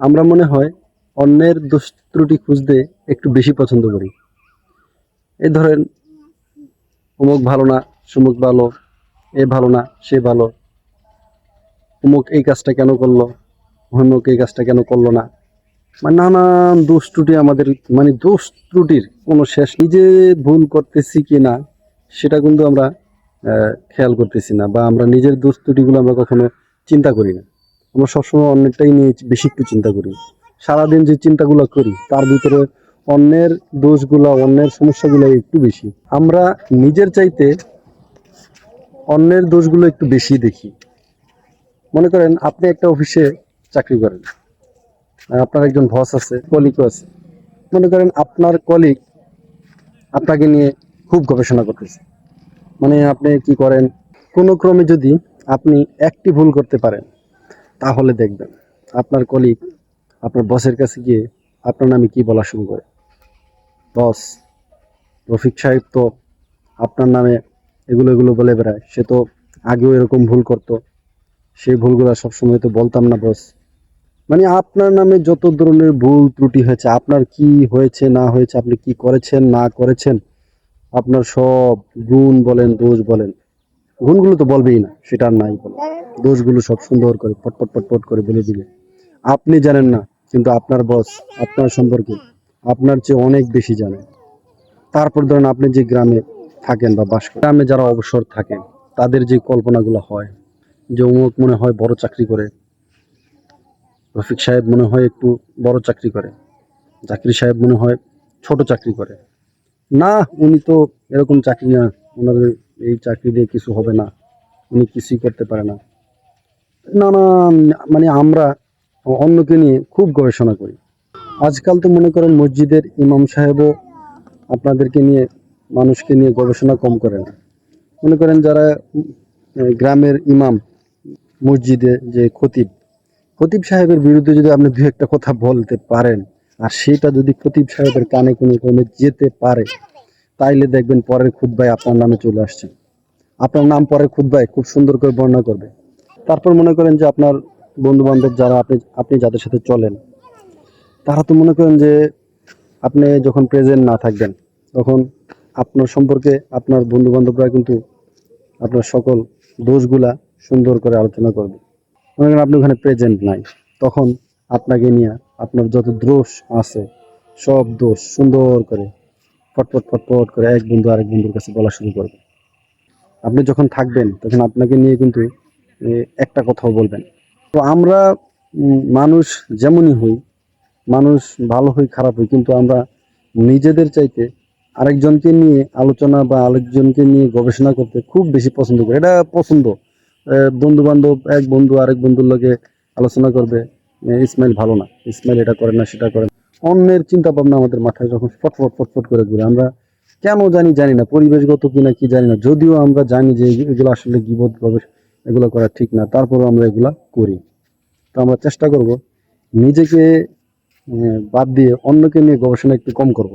আমরা মনে হয় অন্যের দোষ ত্রুটি খুঁজতে একটু বেশি পছন্দ করি। এই ধরেন, অমুক ভালো না, সুমুক ভালো, এ ভালো না, সে ভালো, অমুক এই কাজটা কেন করল, অমুক এই কাজটা কেন করল না। মানে নানান দোষ ত্রুটি আমাদের মানে দোষ ত্রুটির কোনো শেষ, নিজে ভুল করতেছি কি না, সেটা কিন্তু আমরা খেয়াল করতেছি না বা আমরা নিজের দোষ ত্রুটিগুলো আমরা কখনো চিন্তা করি না। আমরা সবসময় অন্যটাই নিয়ে বেশি একটু চিন্তা করি। সারাদিন যে চিন্তাগুলো করি, তার ভিতরে অন্যের দোষগুলো, অন্যের সমস্যাগুলো একটু বেশি। আমরা নিজের চাইতে অন্যের দোষগুলো একটু বেশি দেখি। মনে করেন, আপনি একটা অফিসে চাকরি করেন আপনার একজন বস আছে, কলিগও আছে। মনে করেন, আপনার কলিগ আপনাকে নিয়ে খুব গবেষণা করতেছে। মানে আপনি কি করেন, কোনো ক্রমে যদি আপনি একটি ভুল করতে পারেন তাহলে দেখবেন আপনার কলিগ আপনার বসের কাছে গিয়ে আপনার নামে কি বলা শুরু করে। বস রফিক সাহেব তো আপনার নামে এগুলো এগুলো বলে বেড়ায়। সে তো আগেও এরকম ভুল করতো। সেই ভুলগুলো সবসময় তো বলতাম না বস মানে আপনার নামে যত ধরনের ভুল ত্রুটি হয়েছে, আপনার কি হয়েছে, না হয়েছে, আপনি কি করেছেন, না করেছেন, আপনার সব গুণ বলেন, দোষ বলেন। গুণগুলো তো বলবেই না, সেটা আর নাই বলে। দোষগুলো সব সুন্দর করে পটপট পটপট করে বলে দিবে। আপনি জানেন না, কিন্তু আপনার বস আপনার সম্পর্কে আপনার চেয়ে অনেক বেশি জানে। তারপর ধরেন আপনি যে গ্রামে থাকেন বা বাস গ্রামে যারা অবসর থাকেন, তাদের যে কল্পনাগুলো হয়, যে অমুক মনে হয় বড় চাকরি করে, রফিক সাহেব মনে হয় একটু বড় চাকরি করে, জাকির সাহেব মনে হয় ছোট চাকরি করে। না, উনি তো এরকম চাকরি না। ওনার এই চাকরি দিয়ে কিছু হবে না। উনি কিছুই করতে পারে না। নানান মানে আমরা অন্যকে নিয়ে খুব গবেষণা করি। আজকাল তো মনে করেন মসজিদের ইমাম সাহেবও আপনাদেরকে নিয়ে, মানুষকে নিয়ে গবেষণা কম করে না মনে করেন যারা গ্রামের ইমাম, মসজিদে যে খতিব খতিব সাহেবের বিরুদ্ধে যদি আপনি দু একটা কথা বলতে পারেন, আর সেটা যদি খতিব সাহেবের কানে কোনো ক্রমে যেতে পারে তাইলে দেখবেন পরের খুদ্ায় আপনার নামে চলে আসছে। আপনার নাম পরের খুদ্ায় খুব সুন্দর করে বর্ণনা করবে। তারপর মনে করেন যে আপনার বন্ধু বান্ধব যারা আপনি আপনি যাদের সাথে চলেন, তারা তো মনে করেন যে আপনি যখন প্রেজেন্ট না থাকবেন, তখন আপনার সম্পর্কে আপনার বন্ধু বান্ধবরা কিন্তু আপনার সকল দোষগুলা সুন্দর করে আলোচনা করবে। মনে করেন আপনি ওখানে প্রেজেন্ট নাই, তখন আপনাকে নিয়ে আপনার যত দোষ আছে, সব দোষ সুন্দর করে ফটফট ফটফট করে এক বন্ধু আরেক বন্ধুর কাছে বলা শুরু করবে। আপনি যখন থাকবেন, তখন আপনাকে নিয়ে কিন্তু একটা কথাও বলবেন। তো আমরা মানুষ যেমনই হই, মানুষ ভালো হই, খারাপ হই, কিন্তু আমরা নিজেদের চাইতে আরেকজনকে নিয়ে আলোচনা বা আরেকজনকে নিয়ে গবেষণা করতে খুব বেশি পছন্দ করি। এটা পছন্দ। বন্ধু বান্ধব এক বন্ধু আরেক বন্ধুর লগে আলোচনা করবে ইসমাইল ভালো না। ইসমাইল এটা করে না, সেটা করে না। অন্যের চিন্তা ভাবনা আমাদের মাথায় যখন ফটফট ফটফট করে ঘুরে, আমরা কেন জানি জানি না, পরিবেশগত কিনা কি জানি না, যদিও আমরা জানি যে এগুলো আসলে গিবদ গবেষ, এগুলো করা ঠিক না, তারপরেও আমরা এগুলা করি। তো আমরা চেষ্টা করব নিজেকে বাদ দিয়ে অন্যকে নিয়ে গবেষণা একটু কম করব।